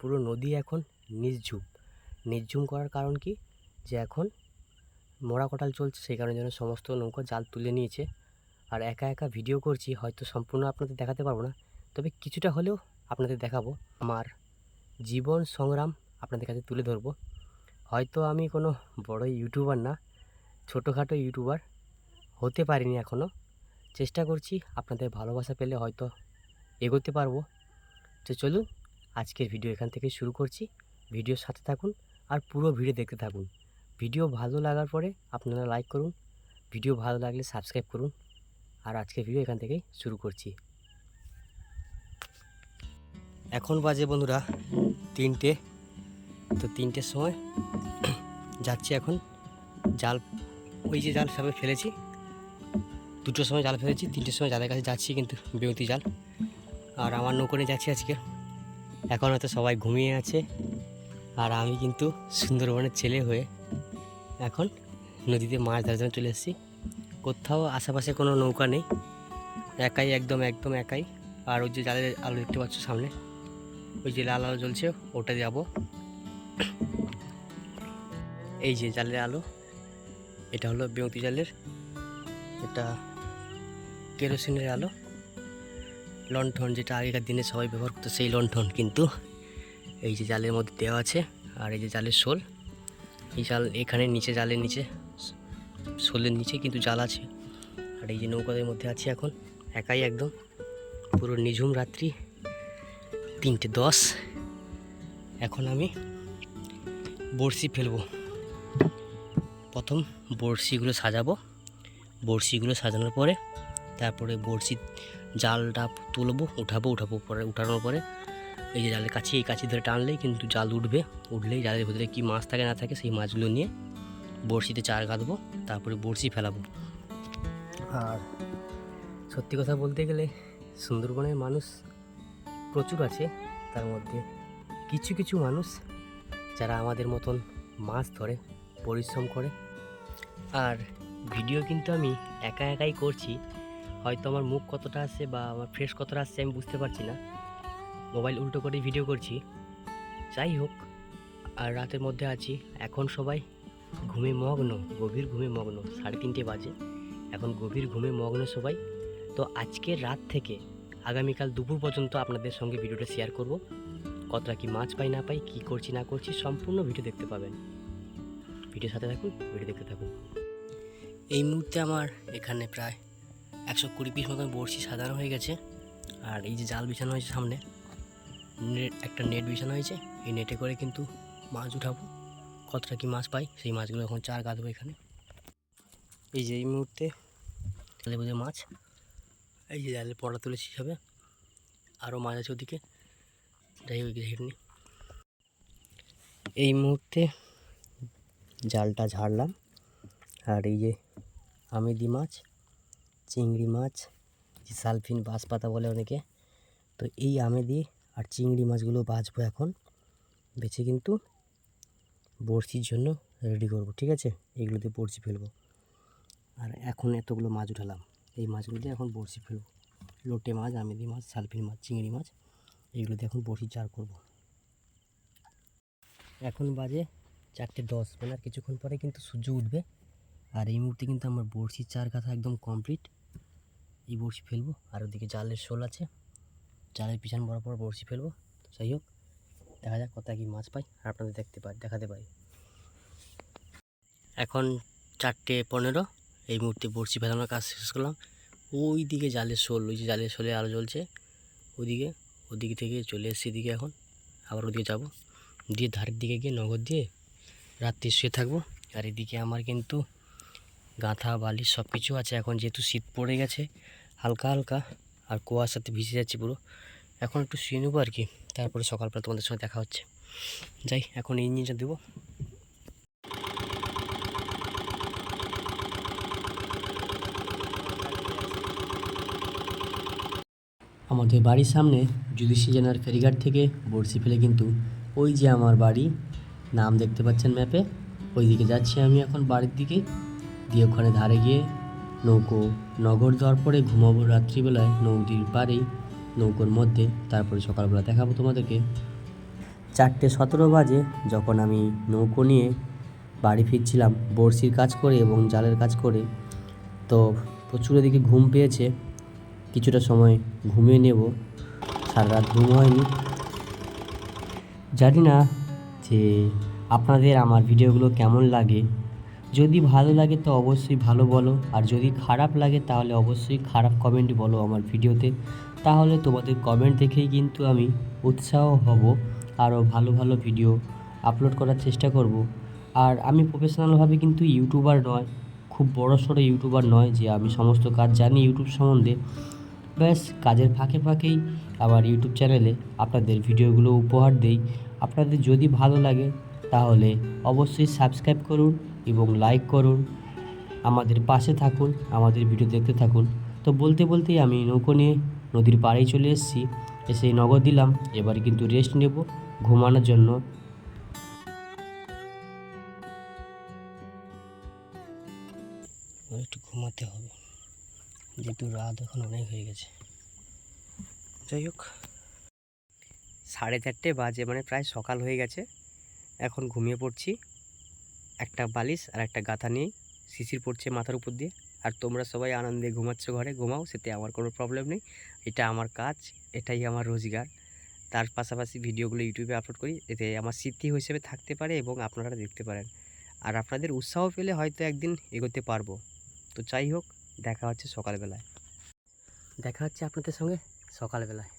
পুরো নদী এখন নির্ঝুম নির্ঝুম করার কারণ কি? যে এখন মোড়া কটাল চলছে, সেই কারণে যেন সমস্ত নৌকা জাল তুলে নিয়েছে। আর একা একা ভিডিও করছি, হয়তো সম্পূর্ণ আপনাদের দেখাতে পারব না। তবে কিছুটা হলেও আপনাদের দেখাবো। আমার জীবন সংগ্রাম আপনাদের কাছে তুলে ধরবো। হয়তো আমি কোনো বড় ইউটিউবার না, ছোটোখাটো ইউটিউবার হতে পারিনি এখনও চেষ্টা করছি আপনাদের ভালোবাসা পেলে হয়তো এগোতে পারব। তো চলুন আজকের ভিডিও এখান থেকে শুরু করছি। ভিডিওর সাথে থাকুন আর পুরো ভিডিও দেখতে থাকুন। ভিডিও ভালো লাগার পরে আপনারা লাইক করুন, ভিডিও ভালো লাগলে সাবস্ক্রাইব করুন আর আজকের ভিডিও এখান থেকেই শুরু করছি। এখন বাজে বন্ধুরা তিনটে, তো তিনটের সময় যাচ্ছি এখন। জাল, ওই যে জাল সবে ফেলেছি। দুটোর সময় জাল ফেলেছি, তিনটের সময় জালের কাছে যাচ্ছি কিন্তু বেউতি জাল। আর আমার নৌকো নিয়ে যাচ্ছি আজকে। এখন হয়তো সবাই ঘুমিয়ে আছে। আর আমি কিন্তু সুন্দরবনের ছেলে হয়ে এখন নদীতে মাছ ধরার জন্য চলে এসেছি। কোথাও আশেপাশে কোনো নৌকা নেই। একাই, একদম একদম একাই। আর ওই যে জালের আলো দেখতে পাচ্ছ সামনে, ওই যে লাল আলো জ্বলছে, ওটা যাব। এই যে জালের আলো, এটা হলো বেউতি জালের, এটা কেরোসিনের আলো। লণ্ঠন যেটা আগেকার দিনে সবাই ব্যবহার করতো, সেই লণ্ঠন কিন্তু এই যে জালের মধ্যে দেওয়া আছে আর এই যে জালের শোল। এই জাল এখানে নিচে, জালের নিচে, শোলের নিচে কিন্তু জাল আছে। আর এই যে নৌকাদের মধ্যে আছি এখন, একাই একদম। পুরো নিঝুম রাত্রি, তিনটে দশ। এখন আমি বড়শি ফেলব। প্রথম বড়শিগুলো সাজাবো। বড়শিগুলো সাজানোর পরে তারপরে বড়শি জালটা তুলবো, উঠাবো উঠাবো পরে, উঠানোর পরে এই যে জালের কাছে, এই কাছে ধরে টানলেই কিন্তু জাল উঠবে। উঠলেই জালের ভিতরে কী মাছ থাকে, না থাকে সেই মাছগুলো নিয়ে বড়শিতে চার গাঁদবো, তারপরে বড়শি ফেলাবো। আর সত্যি কথা বলতে গেলে সুন্দরবনের মানুষ প্রচুর আছে, তার মধ্যে কিছু কিছু মানুষ যারা আমাদের মতন মাছ ধরে, পরিশ্রম করে। আর ভিডিও কিন্তু আমি একা, একাই করছি। হয়তো আমার মুখ কতটা আসছে বা আমার ফ্রেশ কতটা আসছে আমি বুঝতে পারছি না। মোবাইল উল্টো করে ভিডিও করছি। যাই হোক, আর রাতের মধ্যে আছি। এখন সবাই ঘুমে মগ্ন, গভীর ঘুমে মগ্ন। সাড়ে তিনটে বাজে। এখন গভীর ঘুমে মগ্ন সবাই। তো আজকের রাত থেকে আগামীকাল দুপুর পর্যন্ত আপনাদের সঙ্গে ভিডিওটা শেয়ার করব। কতটা কি মাছ পাই, না পাই, কী করছি, না করছি সম্পূর্ণ ভিডিও দেখতে পাবেন। ভিডিওর সাথে থাকুন ভিডিও দেখতে থাকুন। এই মুহূর্তে আমার এখানে প্রায় একশো কুড়ি পিস মতন বড়শি সাজানো হয়ে গেছে। আর এই যে জাল বিছানো হয়েছে সামনে, নেট, একটা নেট বিছানো হয়েছে। এই নেটে করে কিন্তু মাছ উঠাবো। কতটা কি মাছ পাই, সেই মাছগুলো এখন চার গাঁদবো এখানে। এই যে এই মুহূর্তে জালে বোঝে মাছ। এই যে জালে পড়া তুলেছি হিসাবে আরও মাছ আছে ওদিকে। যাই হোক হেঁটনি এই মুহূর্তে জালটা ঝাড়লাম। আর এই যে আমেদি মাছ। চিংড়ি মাছ সালফিন বাঁশ পাতা বলে অনেকে। তো এই আমেদি আর চিংড়ি মাছগুলো বাছবো এখন। বেছে কিন্তু বড়শির জন্য রেডি করব, ঠিক আছে? এইগুলোতে বড়শি ফেলব। আর এখন এতগুলো মাছ উঠালাম। এই মাছগুলোতে এখন বড়শি ফেলব। লোটে মাছ আমেদি মাছ, সালফিন মাছ, চিংড়ি মাছ এইগুলোতে এখন বড়শি চার করব। এখন বাজে চারটে দশ। মানে আর কিছুক্ষণ পরে কিন্তু সূর্য উঠবে। আর এই মুহূর্তে কিন্তু আমার বড়শির চার কাথা একদম কমপ্লিট এই বড়শি ফেলব, আর ওদিকে জালের শোল আছে। জালের পিছন বরাবর বড়শি ফেলব। যাই হোক, দেখা যাক কত কি মাছ পাই, আর আপনাদের দেখতে পাই, দেখাতে পারি। এখন চারটে পনেরো, এই মুহূর্তে বড়শি ফেলানোর কাজ শেষ করলাম। ওই দিকে জালের শোল, ওই যে জালের শোলে আলো জ্বলছে। ওদিকে ওদিক থেকে চলে এসেছি এদিকে এখন। আবার ওদিকে যাব। দিয়ে ধারের দিকে গিয়ে নগর দিয়ে রাত্রি শুয়ে থাকব। আর এদিকে আমার কিন্তু গাঁথা বালি সব কিছু আছে। এখন যেহেতু শীত পড়ে গেছে হালকা হালকা আর কুয়াশাতে ভিজে যাচ্ছে পুরো। এখন একটু শুয়ে নেব আর কি, তারপরে সকালবেলা তোমাদের সঙ্গে দেখা হচ্ছে। যাই, এখন ইঞ্জিনটা দেবো। আমাদের বাড়ির সামনে জুডিশি জেনার ফেরিঘাট থেকে বড়শি ফেলে কিন্তু ওই যে আমার বাড়ি, নাম দেখতে পাচ্ছেন ম্যাপে। ওই দিকে যাচ্ছি আমি এখন বাড়ির দিকে, দিয়ে ওখানে ধারে গিয়ে নৌকো, নগর দেওয়ার পরে ঘুমাবো রাত্রিবেলায়, নদীর পাড়েই নৌকোর মধ্যে, তারপরে সকালবেলা দেখাবো তোমাদেরকে। চারটে সতেরো বাজে যখন আমি নৌকো নিয়ে বাড়ি ফিরছিলাম, বড়শির কাজ করে এবং জালের কাজ করে, তো প্রচুর এদিকে ঘুম পেয়েছে। কিছুটা সময় ঘুমিয়ে নেব সারা রাত ঘুম হয়নি। জানি না যে আপনাদের আমার ভিডিওগুলো কেমন লাগে। যদি ভালো লাগে তো অবশ্যই ভালো বলো, আর যদি খারাপ লাগে তাহলে অবশ্যই খারাপ কমেন্ট বলো আমার ভিডিওতে। তাহলে তোমাদের কমেন্ট দেখেই কিন্তু আমি উৎসাহ হব আরও ভালো ভালো ভিডিও আপলোড করার চেষ্টা করব। আর আমি প্রফেশনালভাবে কিন্তু ইউটিউবার নয়, খুব বড় সড়ো ইউটিউবার নয় যে আমি সমস্ত কাজ জানি ইউটিউব সম্বন্ধে। ব্যাস, কাজের ফাঁকে ফাঁকেই আমার ইউটিউব চ্যানেলে আপনাদের ভিডিওগুলো উপহার দেই। আপনাদের যদি ভালো লাগে তাহলে অবশ্যই সাবস্ক্রাইব করুন এবং লাইক করুন। আমাদের পাশে থাকুন, আমাদের ভিডিও দেখতে থাকুন। তো বলতে বলতেই আমি নৌকো নিয়ে নদীর পাড়েই চলে এসেছি। এসে নগদ দিলাম, এবারে কিন্তু রেস্ট নেব ঘুমানোর জন্য। একটু ঘুমাতে হবে, যেহেতু রাত এখন অনেক হয়ে গেছে। যাই হোক, সাড়ে চারটে বাজে মানে প্রায় সকাল হয়ে গেছে। এখন ঘুমিয়ে পড়ছি। একটা বালিশ আর একটা গাথা নিয়ে শিশির পড়ছে মাথার উপর দিয়ে। আর তোমরা সবাই আনন্দে ঘুমাচ্ছ ঘরে, ঘুমাও, সেতে আমার কোনো প্রবলেম নেই। এটা আমার কাজ, এটাই আমার রোজগার। তার পাশাপাশি ভিডিওগুলো ইউটিউবে আপলোড করি, এতে আমার স্মৃতি হিসেবে থাকতে পারে এবং আপনারা দেখতে পারেন। আর আপনাদের উৎসাহ পেলে হয়তো একদিন এগোতে পারব। তো যাই হোক, দেখা হচ্ছে সকালবেলায়। দেখা হচ্ছে আপনাদের সঙ্গে সকালবেলায়।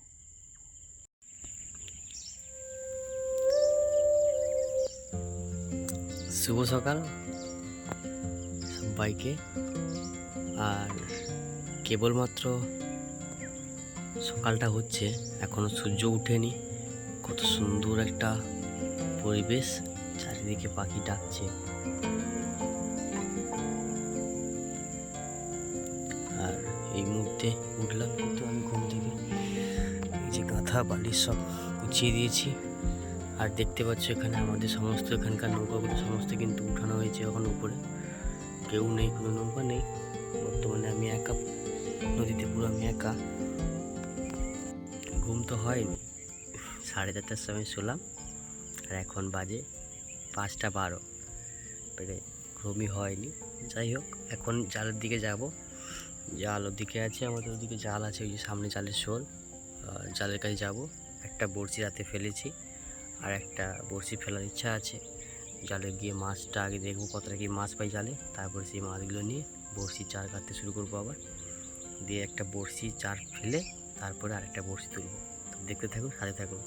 শুভ সকাল সবাইকে। আর কেবলমাত্র সকালটা হচ্ছে, এখনও সূর্য ওঠেনি কত সুন্দর একটা পরিবেশ, চারিদিকে পাখি ডাকছে। আর এই মুহূর্তে উঠলাম, কিন্তু আমি ঘুম থেকে যে গাঁথা বালিশ সব গুছিয়ে দিয়েছি। আর দেখতে পাচ্ছ এখানে আমাদের সমস্ত এখানকার নৌকাগুলো সমস্ত কিন্তু উঠানো হয়েছে এখন উপরে। কেউ নেই, কোনো নৌকা নেই। বর্তমানে আমি একা, নদীতে পুরো আমি একা। ঘুম তো হয়নি। সাড়ে চারটার সময় শুলাম, আর এখন বাজে পাঁচটা বারো। পেরে ঘুমই হয়নি। যাই হোক, এখন জালের দিকে যাব। জাল ওদিকে আছে, আমাদের ওদিকে জাল আছে, ওই যে সামনে জালের শোল। জালের কাছে যাব। একটা বড়শি রাতে ফেলেছি। আর একটা বড়শি ফেলার ইচ্ছা আছে। জালে গিয়ে মাছটা আগে দেখব কতটা কি মাছ পাই জালে। তারপরে সেই মাছগুলো নিয়ে বড়শি চার কাটতে শুরু করব আবার। দিয়ে একটা বড়শি চার ফেলে তারপরে আরেকটা বড়শি তুলবো। দেখতে থাকুন সাথে থাকুন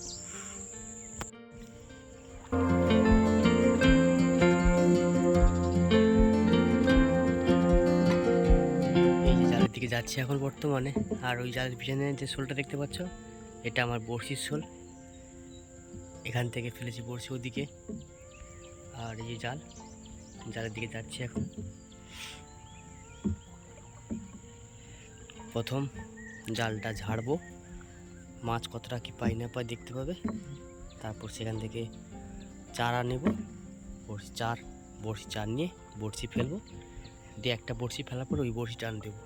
দিকে যাচ্ছি এখন বর্তমানে। আর ওই জালের পিছনে যে শোলটা দেখতে পাচ্ছ, এটা আমার বড়শির শোল। এখান থেকে ফেলেছি বড়শি ওদিকে। আর এই যে জাল, জালের দিকে যাচ্ছি এখন। প্রথম জালটা ঝাড়বো। মাছ কতটা কি পাই না পাই দেখতে পাবে। তারপর সেখান থেকে চারা নেব। বড়শি চার বড়শি চার নিয়ে বড়শি ফেলব। দিয়ে একটা বড়শি ফেলার পর ওই বড়শি টান দেবো।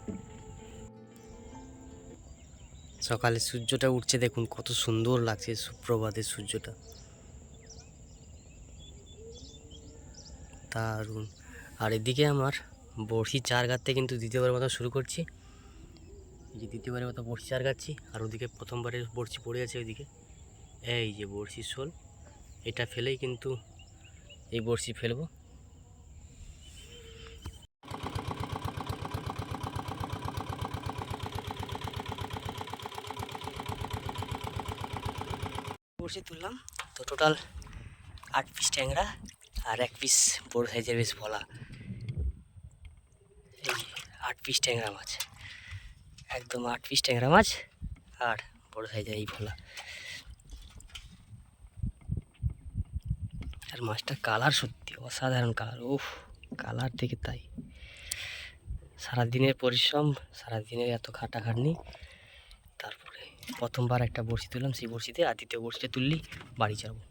সকালে সূর্যটা উঠছে, দেখুন কত সুন্দর লাগছে সুপ্রভাতের সূর্যটা। দারুণ। আর এদিকে আমার বড়শি চার গাঁততে কিন্তু দ্বিতীয়বারের মতো শুরু করছি। এই যে দ্বিতীয়বারের মতো বড়শি চার গাচ্ছি আর ওদিকে প্রথমবারের বড়শি পড়ে আছে ওইদিকে। এই যে বড়শির শোল, এটা ফেলেই কিন্তু এই বড়শি ফেলব। বড়শি তুললাম। তো টোটাল আট পিস ট্যাংরা আর এক পিস বড় সাইজের বেশ ভোলা এই আট পিস ট্যাংরা মাছ। একদম আট পিস ট্যাংরা মাছ আর বড় সাইজের এই ভোলা আর মাছটা কালার সত্যি অসাধারণ কালার উফ কালার থেকে তাই। সারাদিনের পরিশ্রম, সারাদিনের এত খাটাখাটনি। প্রথমবার একটা বড়শি তুললাম সেই বড়শিতে আর দ্বিতীয় বড়শিটা তুললেই বাড়ি যাব।